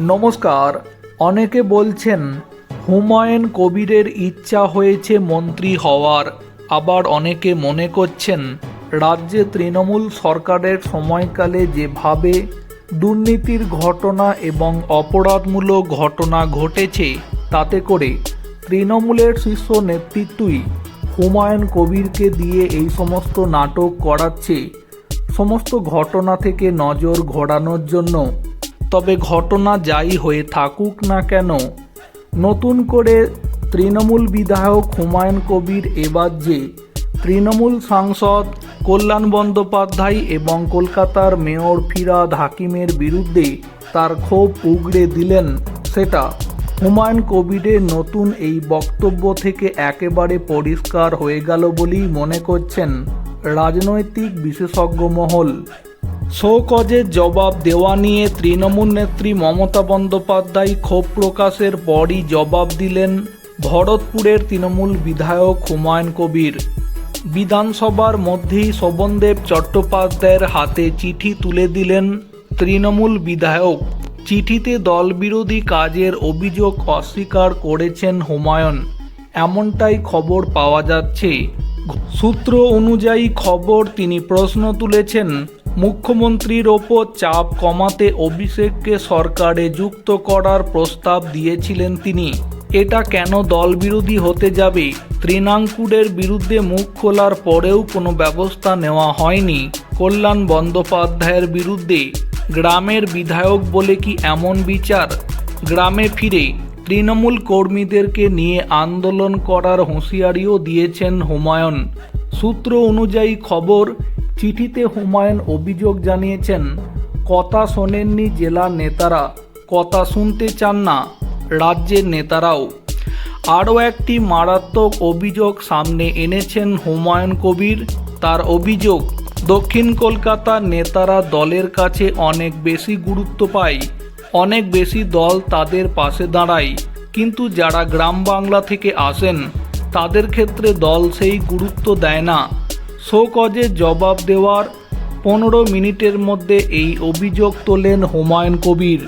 নমস্কার। অনেকে বলছেন, হুমায়ুন কবিরের ইচ্ছা হয়েছে মন্ত্রী হওয়ার। আবার অনেকে মনে করছেন, রাজ্যে তৃণমূল সরকারের সময়কালে যেভাবে দুর্নীতির ঘটনা এবং অপরাধমূলক ঘটনা ঘটেছে, তাতে করে তৃণমূলের শীর্ষ নেতৃত্বই হুমায়ুন কবিরকে দিয়ে এই সমস্ত নাটক করাচ্ছে। সমস্ত ঘটনা থেকে নজর ঘোরানোর জন্য তবে ঘটনা যাই হয়ে থাকুক না কেন, নতুন করে তৃণমূল বিধায়ক হুমায়ুন কবির এবার যে তৃণমূল সাংসদ কল্যাণ বন্দ্যোপাধ্যায় এবং কলকাতার মেয়র ফিরাদ হাকিমের বিরুদ্ধে তার ক্ষোভ উগড়ে দিলেন সেটা হুমায়ুন কবিরের নতুন এই বক্তব্য থেকে একেবারে পরিষ্কার হয়ে গেল বলেই মনে করছেন রাজনৈতিক বিশেষজ্ঞ মহল। শোকজের জবাব দেওয়া নিয়ে তৃণমূল নেত্রী মমতা বন্দ্যোপাধ্যায় ক্ষোভ প্রকাশের পরই জবাব দিলেন ভরতপুরের তৃণমূল বিধায়ক হুমায়ুন কবির। বিধানসভার মধ্যেই শোভনদেব চট্টোপাধ্যায়ের হাতে চিঠি তুলে দিলেন তৃণমূল বিধায়ক। চিঠিতে দলবিরোধী কাজের অভিযোগ অস্বীকার করেছেন হুমায়ুন। এমনটাই খবর পাওয়া যাচ্ছে। সূত্র অনুযায়ী খবর তিনি প্রশ্ন তুলেছেন মুখ্যমন্ত্রীর ওপর চাপ কমাতে অভিষেককে সরকারে যুক্ত করার প্রস্তাব দিয়েছিলেন তিনি। এটা কেন দলবিরোধী হতে যাবে? তৃণাঙ্কুরের বিরুদ্ধে মুখ খোলার পরেও কোনো ব্যবস্থা নেওয়া হয়নি। কল্যাণ বন্দ্যোপাধ্যায়ের বিরুদ্ধে গ্রামের বিধায়ক বলে কি এমন বিচার? গ্রামে ফিরে তৃণমূল কর্মীদেরকে নিয়ে আন্দোলন করার হুঁশিয়ারিও দিয়েছেন হুমায়ুন। সূত্র অনুযায়ী খবর চিঠিতে হুমায়ুন অভিযোগ জানিয়েছেন, কথা শোনেননি জেলার নেতারা, কথা শুনতে চান না রাজ্যের নেতারাও। আরও একটি মারাত্মক অভিযোগ সামনে এনেছেন হুমায়ুন কবির। তার অভিযোগ, দক্ষিণ কলকাতার নেতারা দলের কাছে অনেক বেশি গুরুত্ব পায়, অনেক বেশি দল তাদের পাশে দাঁড়ায়। কিন্তু যারা গ্রাম বাংলা থেকে আসেন, তাদের ক্ষেত্রে দল সেই গুরুত্ব দেয় না। শোকজে জবাব দেওয়ার পনেরো মিনিটের মধ্যে এই অভিযোগ তোলেন হুমায়ুন কবির।